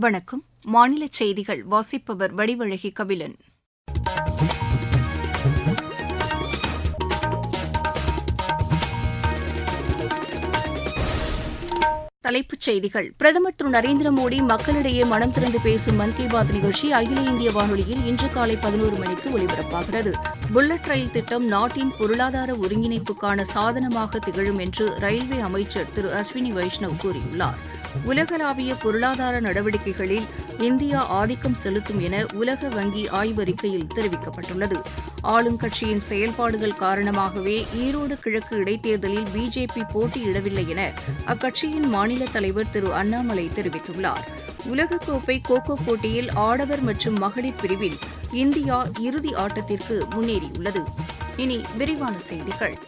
வணக்கம். மாநில செய்திகள் வாசிப்பவர் வடிவழகி கபிலன். தலைப்புச் செய்திகள். பிரதமர் திரு நரேந்திர மோடி மக்களிடையே மனம் திறந்து பேசும் மன் கி பாத் நிகழ்ச்சி அகில இந்திய வானொலியில் இன்று காலை பதினோரு மணிக்கு ஒலிபரப்பாகிறது. புல்லட் ரயில் திட்டம் நாட்டின் பொருளாதார ஒருங்கிணைப்புக்கான சாதனமாக திகழும் என்று ரயில்வே அமைச்சர் திரு அஸ்வினி வைஷ்ணவ் கூறியுள்ளார். உலகளாவிய பொருளாதார நடவடிக்கைகளில் இந்தியா ஆதிக்கம் செலுத்தும் என உலக வங்கி ஆய்வறிக்கையில் தெரிவிக்கப்பட்டுள்ளது. ஆளும் கட்சியின் செயல்பாடுகள் காரணமாகவே ஈரோடு கிழக்கு இடைத்தேர்தலில் பிஜேபி போட்டியிடவில்லை என அக்கட்சியின் மாநில தலைவர் திரு அண்ணாமலை தெரிவித்துள்ளார். உலகக்கோப்பை கோகோ போட்டியில் ஆடவர் மற்றும் மகளிர் பிரிவில் இந்தியா இறுதி ஆட்டத்திற்கு முன்னேறியுள்ளது. இனி விரிவான செய்திகள்.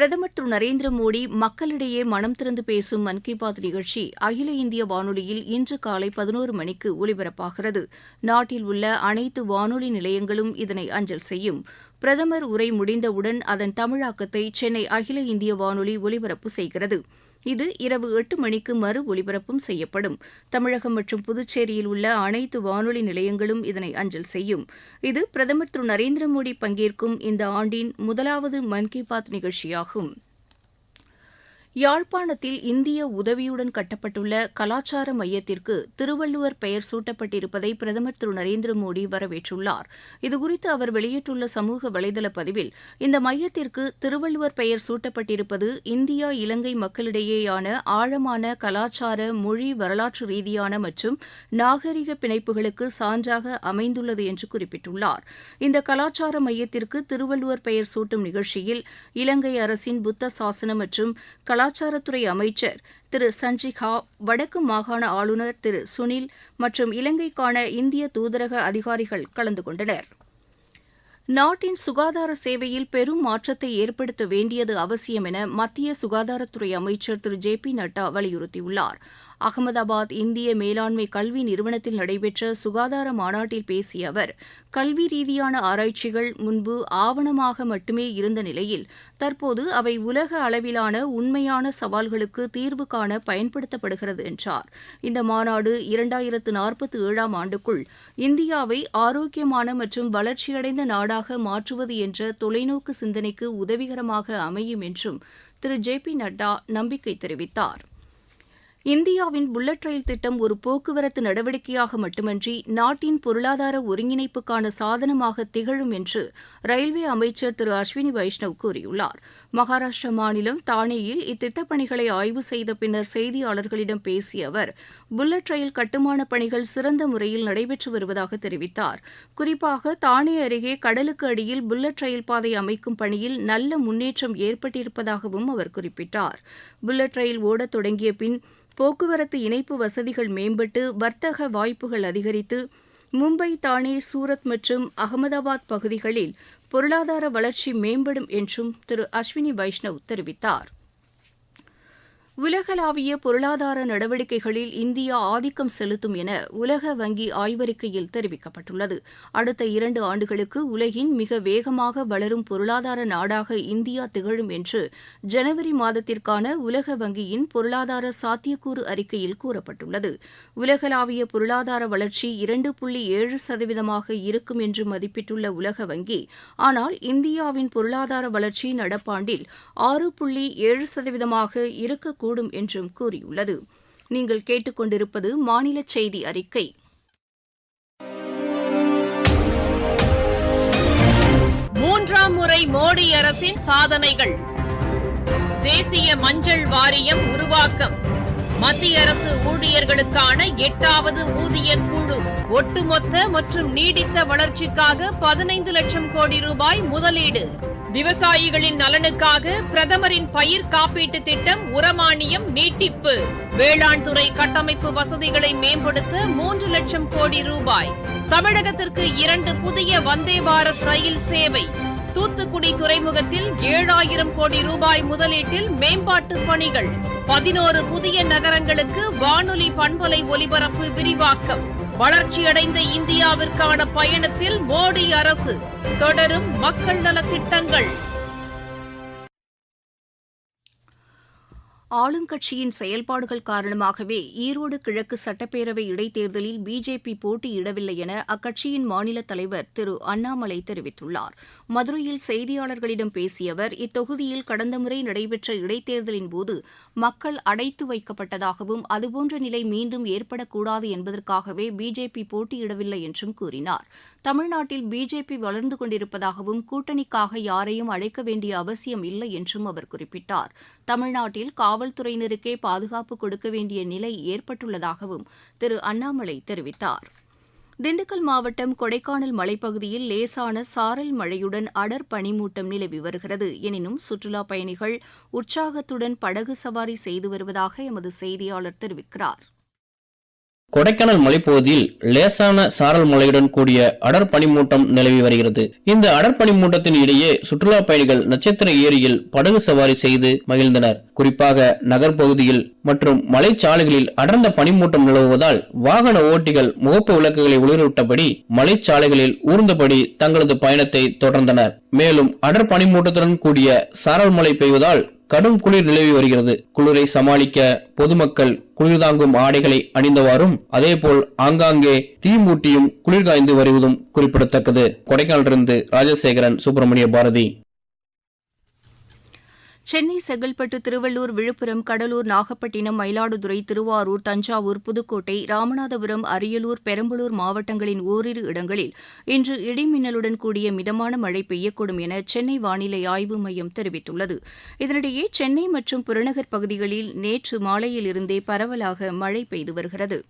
பிரதமர் திரு நரேந்திர மோடி மக்களிடையே மனம் திறந்து பேசும் மன் கி பாத் நிகழ்ச்சி அகில இந்திய வானொலியில் இன்று காலை பதினோரு மணிக்கு ஒலிபரப்பாகிறது. நாட்டில் உள்ள அனைத்து வானொலி நிலையங்களும் இதனை அஞ்சல் செய்யும். பிரதமர் உரை முடிந்தவுடன் அதன் தமிழாக்கத்தை சென்னை அகில இந்திய வானொலி ஒலிபரப்பு செய்கிறது. இது இரவு எட்டு மணிக்கு மறு ஒலிபரப்பும் செய்யப்படும். தமிழகம் மற்றும் புதுச்சேரியில் உள்ள அனைத்து வானொலி நிலையங்களும் இதனை அஞ்சல் செய்யும். இது பிரதமர் திரு நரேந்திர மோடி பங்கேற்கும் இந்த ஆண்டின் முதலாவது மன் கி பாத் நிகழ்ச்சியாகும். யாழ்ப்பாணத்தில் இந்திய உதவியுடன் கட்டப்பட்டுள்ள கலாச்சார மையத்திற்கு திருவள்ளுவர் பெயர் சூட்டப்பட்டிருப்பதை பிரதமர் திரு நரேந்திர மோடி வரவேற்றுள்ளார். இதுகுறித்து அவர் வெளியிட்டுள்ள சமூக வலைதள பதிவில் இந்த மையத்திற்கு திருவள்ளுவர் பெயர் சூட்டப்பட்டிருப்பது இந்தியா இலங்கை மக்களிடையேயான ஆழமான கலாச்சார மொழி வரலாற்று ரீதியான மற்றும் நாகரிக பிணைப்புகளுக்கு சான்றாக அமைந்துள்ளது என்று குறிப்பிட்டுள்ளார். இந்த கலாச்சார மையத்திற்கு திருவள்ளுவர் பெயர் சூட்டும் நிகழ்ச்சியில் இலங்கை அரசின் புத்த சாசன மற்றும் கலாச்சாரத்துறை அமைச்சர் திரு சஞ்சிகா வடக்கு மாகாண ஆளுநர் திரு சுனில் மற்றும் இலங்கைக்கான இந்திய தூதரக அதிகாரிகள் கலந்து கொண்டனர். நாட்டின் சுகாதார சேவையில் பெரும் மாற்றத்தை ஏற்படுத்த வேண்டியது அவசியம் என மத்திய சுகாதாரத்துறை அமைச்சர் திரு ஜே பி நட்டா வலியுறுத்தியுள்ளார். அகமதாபாத் இந்திய மேலாண்மை கல்வி நிறுவனத்தில் நடைபெற்ற சுகாதார மாநாட்டில் பேசிய அவர் கல்வி ரீதியான ஆராய்ச்சிகள் முன்பு ஆவணமாக மட்டுமே இருந்த நிலையில் தற்போது அவை உலக அளவிலான உண்மையான சவால்களுக்கு தீர்வு காண பயன்படுத்தப்படுகிறது என்றார். இந்த மாநாடு இரண்டாயிரத்து நாற்பத்தி ஏழாம் ஆண்டுக்குள் இந்தியாவை ஆரோக்கியமான மற்றும் வளர்ச்சியடைந்த நாடாக மாற்றுவது என்ற தொலைநோக்கு சிந்தனைக்கு உதவிகரமாக அமையும் என்றும் திரு. ஜே. பி. நட்டா நம்பிக்கை தெரிவித்தார். இந்தியாவின் புல்லட் ரயில் திட்டம் ஒரு போக்குவரத்து நடவடிக்கையாக மட்டுமன்றி நாட்டின் பொருளாதார ஒருங்கிணைப்புக்கான சாதனமாக திகழும் என்று ரயில்வே அமைச்சர் திரு அஸ்வினி வைஷ்ணவ் கூறியுள்ளார். மகாராஷ்டிரா மாநிலம் தானேயில் இத்திட்டப் பணிகளை ஆய்வு செய்த பின்னர் செய்தியாளர்களிடம் பேசிய அவர் புல்லட் ரயில் கட்டுமான பணிகள் சிறந்த முறையில் நடைபெற்று வருவதாக தெரிவித்தார். குறிப்பாக தானே அருகே கடலுக்கு அடியில் புல்லட் ரயில் பாதை அமைக்கும் பணியில் நல்ல முன்னேற்றம் ஏற்பட்டிருப்பதாகவும் அவர் குறிப்பிட்டார். புல்லட் ரயில் ஓடத் தொடங்கிய பின் போக்குவரத்து இணைப்பு வசதிகள் மேம்பட்டு வர்த்தக வாய்ப்புகள் அதிகரித்து மும்பை தானே சூரத் மற்றும் அகமதாபாத் பகுதிகளில் பொருளாதார வளர்ச்சி மேம்படும் என்றும் திரு அஸ்வினி வைஷ்ணவ் தெரிவித்தார். உலகளாவிய பொருளாதார நடவடிக்கைகளில் இந்தியா ஆதிக்கம் செலுத்தும் என உலக வங்கி ஆய்வறிக்கையில் தெரிவிக்கப்பட்டுள்ளது. அடுத்த இரண்டு ஆண்டுகளுக்கு உலகின் மிக வேகமாக வளரும் பொருளாதார நாடாக இந்தியா திகழும் என்று ஜனவரி மாதத்திற்கான உலக வங்கியின் பொருளாதார சாத்தியக்கூறு அறிக்கையில் கூறப்பட்டுள்ளது. உலகளாவிய பொருளாதார வளர்ச்சி இரண்டு புள்ளி ஏழு சதவீதமாக இருக்கும் என்று மதிப்பிட்டுள்ள உலக வங்கி ஆனால் இந்தியாவின் பொருளாதார வளர்ச்சி நடப்பாண்டில் ஆறு புள்ளி ஏழு சதவீதமாக இருக்கக்கூடும் கூடும் என்றும் கூறியுள்ளது. நீங்கள் கேட்டுக்கொண்டிருப்பது மாநில செய்தி அறிக்கை. மூன்றாம் முறை மோடி அரசின் சாதனைகள். தேசிய மஞ்சள் வாரியம் உருவாக்கம். மத்திய அரசு ஊழியர்களுக்கான எட்டாவது ஊதிய குழு ஒட்டுமொத்த மற்றும் நீடித்த வளர்ச்சிக்காக பதினைந்து லட்சம் கோடி ரூபாய் முதலீடு. விவசாயிகளின் நலனுக்காக பிரதமரின் பயிர் காப்பீட்டு திட்டம் உரமானியம் நீட்டிப்பு. வேளாண் துறை கட்டமைப்பு வசதிகளை மேம்படுத்த மூன்று லட்சம் கோடி ரூபாய். தமிழகத்திற்கு இரண்டு புதிய வந்தே பாரத் ரயில் சேவை. தூத்துக்குடி துறைமுகத்தில் ஏழாயிரம் கோடி ரூபாய் முதலீட்டில் மேம்பாட்டு பணிகள். பதினோரு புதிய நகரங்களுக்கு வானொலி பண்பலை ஒலிபரப்பு விரிவாக்கம். வளர்ச்சியடைந்த இந்தியாவிற்கான பயணத்தில் மோடி அரசு தொடரும் மக்கள் நலத் ஆளுங்கட்சியின் செயல்பாடுகள் காரணமாகவே ஈரோடு கிழக்கு சட்டப்பேரவை இடைத்தேர்தலில் பிஜேபி போட்டியிடவில்லை என அக்கட்சியின் மாநில தலைவர் திரு அண்ணாமலை தெரிவித்துள்ளார். மதுரையில் செய்தியாளர்களிடம் பேசிய அவர் இத்தொகுதியில் கடந்த முறை நடைபெற்ற இடைத்தேர்தலின் போது மக்கள் அடைத்து வைக்கப்பட்டதாகவும் அதுபோன்ற நிலை மீண்டும் ஏற்படக்கூடாது என்பதற்காகவே பிஜேபி போட்டியிடவில்லை என்றும் கூறினார். தமிழ்நாட்டில் பிஜேபி வளர்ந்து கொண்டிருப்பதாகவும் கூட்டணிக்காக யாரையும் அழைக்க வேண்டிய அவசியம் இல்லை என்றும் அவர் குறிப்பிட்டார். தமிழ்நாட்டில் காவல்துறையினருக்கே பாதுகாப்பு கொடுக்க வேண்டிய நிலை ஏற்பட்டுள்ளதாகவும் திரு அண்ணாமலை தெரிவித்தார். திண்டுக்கல் மாவட்டம் கொடைக்கானல் மலைப்பகுதியில் லேசான சாரல் மழையுடன் அடர் பனிமூட்டம் நிலவி வருகிறது. எனினும் சுற்றுலாப் பயணிகள் உற்சாகத்துடன் படகு சவாரி செய்து வருவதாக எமது செய்தியாளர் தெரிவிக்கிறார். கொடைக்கானல் மலைப்பகுதியில் லேசான சாரல் மழையுடன் கூடிய அடர்பனிமூட்டம் நிலவி வருகிறது. இந்த அடர்பனிமூட்டத்தின் இடையே சுற்றுலா பயணிகள் நட்சத்திர ஏரியில் படகு சவாரி செய்து மகிழ்ந்தனர். குறிப்பாக நகர்ப்பகுதியில் மற்றும் மலைச்சாலைகளில் அடர்ந்த பனிமூட்டம் நிலவுவதால் வாகன ஓட்டிகள் முகப்பு விளக்குகளை ஒளிரவிட்டபடி மலைச்சாலைகளில் ஊர்ந்தபடி தங்களது பயணத்தை தொடர்ந்தனர். மேலும் அடர் பனிமூட்டத்துடன் கூடிய சாரல் மழை பெய்வதால் கடும் குளிர் நிலவி வருகிறது. குளிரை சமாளிக்க பொதுமக்கள் குளிர் தாங்கும் ஆடைகளை அணிந்தவாறும் அதேபோல் ஆங்காங்கே தீ மூட்டியும் குளிர் காய்ந்து வருவதும் குறிப்பிடத்தக்கது. கொடைக்கானலிருந்து ராஜசேகரன் சுப்பிரமணிய பாரதி. சென்னை செங்கல்பட்டு திருவள்ளூர் விழுப்புரம் கடலூர் நாகப்பட்டினம் மயிலாடுதுறை திருவாரூர் தஞ்சாவூர் புதுக்கோட்டை ராமநாதபுரம் அரியலூர் பெரம்பலூர் மாவட்டங்களின் ஓரிரு இடங்களில் இன்று இடிமின்னலுடன் கூடிய மிதமான மழை பெய்யக்கூடும் என சென்னை வானிலை ஆய்வு மையம் தெரிவித்துள்ளது. இதனிடையே சென்னை மற்றும் புறநகர் பகுதிகளில் நேற்று மாலையிலிருந்தே பரவலாக மழை பெய்து வருகிறது.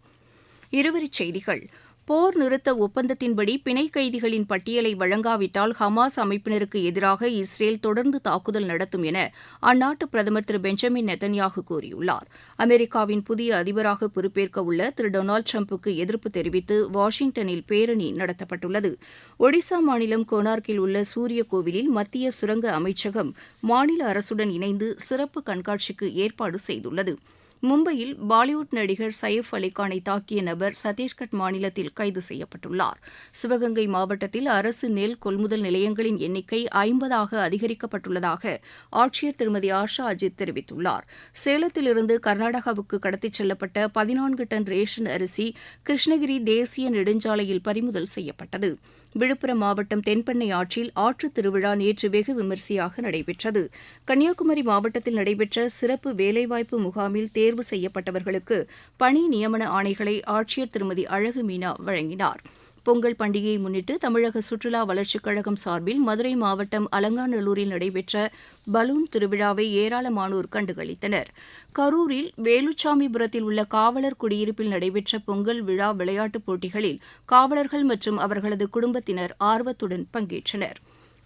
இருவரிச் செய்திகள். போர் நிறுத்த ஒப்பந்தத்தின்படி பிணை கைதிகளின் பட்டியலை வழங்காவிட்டால் ஹமாஸ் அமைப்பினருக்கு எதிராக இஸ்ரேல் தொடர்ந்து தாக்குதல் நடத்தும் என அந்நாட்டு பிரதமர் திரு பெஞ்சமின் நெத்தன்யாகு கூறியுள்ளார். அமெரிக்காவின் புதிய அதிபராக பொறுப்பேற்க உள்ள திரு டொனால்டு டிரம்புக்கு எதிர்ப்பு தெரிவித்து வாஷிங்டனில் பேரணி நடத்தப்பட்டுள்ளது. ஒடிசா மாநிலம் கோனார்க்கில் உள்ள சூரிய கோவிலில் மத்திய சுரங்க அமைச்சகம் மாநில அரசுடன் இணைந்து சிறப்பு கண்காட்சிக்கு ஏற்பாடு செய்துள்ளது. மும்பையில் பாலிவுட் நடிகர் சையப் அலிகானை தாக்கிய நபர் சத்தீஸ்கட் மாநிலத்தில் கைது செய்யப்பட்டுள்ளார். சிவகங்கை மாவட்டத்தில் அரசு நெல் கொள்முதல் நிலையங்களின் எண்ணிக்கை ஐம்பதாக அதிகரிக்கப்பட்டுள்ளதாக ஆட்சியர் திருமதி ஆஷா அஜித் தெரிவித்துள்ளார். சேலத்திலிருந்து கர்நாடகாவுக்கு கடத்திச் செல்லப்பட்ட பதினான்கு டன் ரேஷன் அரிசி கிருஷ்ணகிரி தேசிய நெடுஞ்சாலையில் பறிமுதல் செய்யப்பட்டது. விழுப்புரம் மாவட்டம் தென்பெண்ணை ஆற்றில் ஆற்றுத் திருவிழா நேற்று வெகு விமரிசையாக நடைபெற்றது. கன்னியாகுமரி மாவட்டத்தில் நடைபெற்ற சிறப்பு வேலைவாய்ப்பு முகாமில் தேர்வு செய்யப்பட்டவர்களுக்கு பணி நியமன ஆணைகளை ஆட்சியர் திருமதி அழகு மீனா வழங்கினார். பொங்கல் பண்டிகையை முன்னிட்டு தமிழக சுற்றுலா வளர்ச்சிக் கழகம் சார்பில் மதுரை மாவட்டம் அலங்காநல்லூரில் நடைபெற்ற பலூன் திருவிழாவை ஏராளமானோர் கண்டுகளித்தனர். கரூரில் வேலுச்சாமிபுரத்தில் உள்ள காவலர் குடியிருப்பில் நடைபெற்ற பொங்கல் விழா விளையாட்டுப் போட்டிகளில் காவலர்கள் மற்றும் அவர்களது குடும்பத்தினர் ஆர்வத்துடன் பங்கேற்றனர்.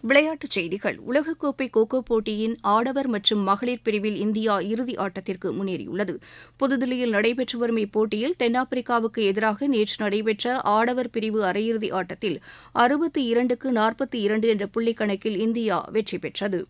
விளையாட்டுச் செய்திகள். உலகக்கோப்பை கோகோ போட்டியின் ஆடவர் மற்றும் மகளிர் பிரிவில் இந்தியா இறுதி ஆட்டத்திற்கு முன்னேறியுள்ளது. புதுதில்லியில் நடைபெற்று வரும் இப்போட்டியில் தென்னாப்பிரிக்காவுக்கு எதிராக நேற்று நடைபெற்ற ஆடவர் பிரிவு அரையிறுதி ஆட்டத்தில் அறுபத்தி இரண்டுக்கு நாற்பத்தி இரண்டு என்ற புள்ளிக்கணக்கில் இந்தியா வெற்றி பெற்றது.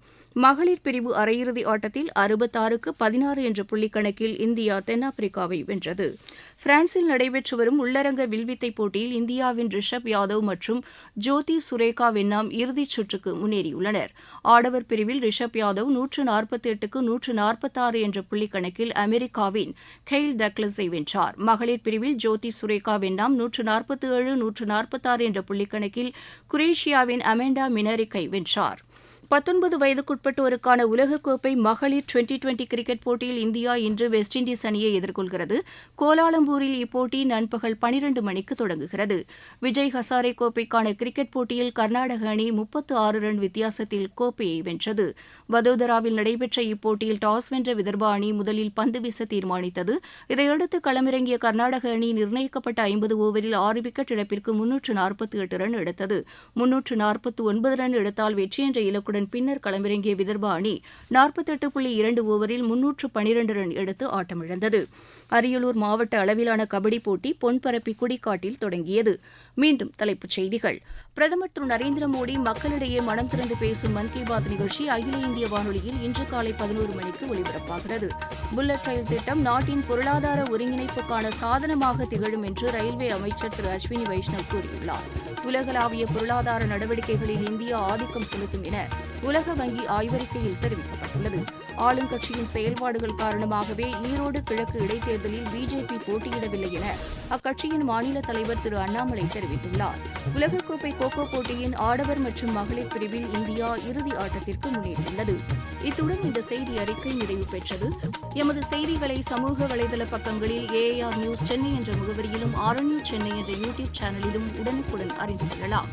மகளிர் பிரிவு அரையிறுதி ஆட்டத்தில் அறுபத்தாறுக்கு பதினாறு என்ற புள்ளிக்கணக்கில் இந்தியா தென்னாப்பிரிக்காவை வென்றது. பிரான்சில் நடைபெற்று வரும் உள்ளரங்க வில்வித்தை போட்டியில் இந்தியாவின் ரிஷப் யாதவ் மற்றும் ஜோதி சுரேகா வெண்ணாம் இறுதிச் சுற்றுக்கு முன்னேறியுள்ளனர். ஆடவர் பிரிவில் ரிஷப் யாதவ் நூற்று நாற்பத்தி எட்டுக்கு நூற்று நாற்பத்தாறு என்ற புள்ளிக்கணக்கில் அமெரிக்காவின் கெயில் டக்லஸை வென்றார். மகளிர் பிரிவில் ஜோதி சுரேகா வெண்ணாம் நூற்று நாற்பத்தி ஏழு நூற்று நாற்பத்தாறு என்ற புள்ளிக்கணக்கில் குரேஷியாவின் அமெண்டா மினரிக்கை வென்றார். பத்தொன்பது வயதுக்குட்பட்டோருக்கான உலகக்கோப்பை மகளிர் டுவெண்டி டுவெண்டி கிரிக்கெட் போட்டியில் இந்தியா இன்று வெஸ்ட் இண்டீஸ் அணியை எதிர்கொள்கிறது. கோலாலம்பூரில் இப்போட்டி நண்பகல் பனிரண்டு மணிக்கு தொடங்குகிறது. விஜய் ஹசாரே கோப்பைக்கான கிரிக்கெட் போட்டியில் கர்நாடக அணி முப்பத்து ஆறு ரன் வித்தியாசத்தில் கோப்பையை வென்றது. வதோதராவில் நடைபெற்ற இப்போட்டியில் டாஸ் வென்ற விதர்பா அணி முதலில் பந்து வீச தீர்மானித்தது. இதையடுத்து களமிறங்கிய கர்நாடக அணி நிர்ணயிக்கப்பட்ட ஐம்பது ஓவரில் ஆறு விக்கெட் இழப்பிற்கு முன்னூற்று நாற்பத்தி எட்டு ரன் எடுத்தது. முன்னூற்று நாற்பத்தி ஒன்பது ரன் எடுத்தால் வெற்றி என்ற இலக்குடன் பின்னர் களமிறங்கிய விதர்பா அணி நாற்பத்தெட்டு புள்ளி இரண்டு ஓவரில் முன்னூற்று பனிரண்டு ரன் எடுத்து ஆட்டமிழந்தது. அரியலூர் மாவட்ட அளவிலான கபடி போட்டி பொன்பரப்பி குடிக்காட்டில் தொடங்கியது. மீண்டும் தலைப்புச் செய்திகள். பிரதமர் திரு நரேந்திர மோடி மக்களிடையே மனம் திறந்து பேசும் மன் கி பாத் நிகழ்ச்சி அகில இந்திய வானொலியில் இன்று காலை பதினோரு மணிக்கு ஒலிபரப்பாகிறது. புல்லட் ரயில் திட்டம் நாட்டின் பொருளாதார ஒருங்கிணைப்புக்கான சாதனமாக திகழும் என்று ரயில்வே அமைச்சர் திரு அஸ்வினி வைஷ்ணவ் கூறியுள்ளார். உலகளாவிய பொருளாதார நடவடிக்கைகளில் இந்தியா ஆதிக்கம் செலுத்தும் என உலக வங்கி ஆய்வறிக்கையில் தெரிவிக்கப்பட்டுள்ளது. ஆளுங்கட்சியின் செயல்பாடுகள் காரணமாகவே ஈரோடு கிழக்கு இடைத்தேர்தலில் பிஜேபி போட்டியிடவில்லை என அக்கட்சியின் மாநில தலைவர் திரு அண்ணாமலை தெரிவித்துள்ளார். உலகக்கோப்பை கோகோ போட்டியின் ஆடவர் மற்றும் மகளிர் பிரிவில் இந்தியா இறுதி ஆட்டத்திற்கு முன்னேறியுள்ளது. இத்துடன் இந்த செய்தி அறிக்கை நிறைவு பெற்றது. எமது செய்திகளை சமூக வலைதள பக்கங்களில் ஏஆர் நியூஸ் சென்னை என்ற முகவரியிலும் ஆர்என்யூ சென்னை என்ற யூடியூப் சேனலிலும் உடனுக்குடன் அறிந்து கொள்ளலாம்.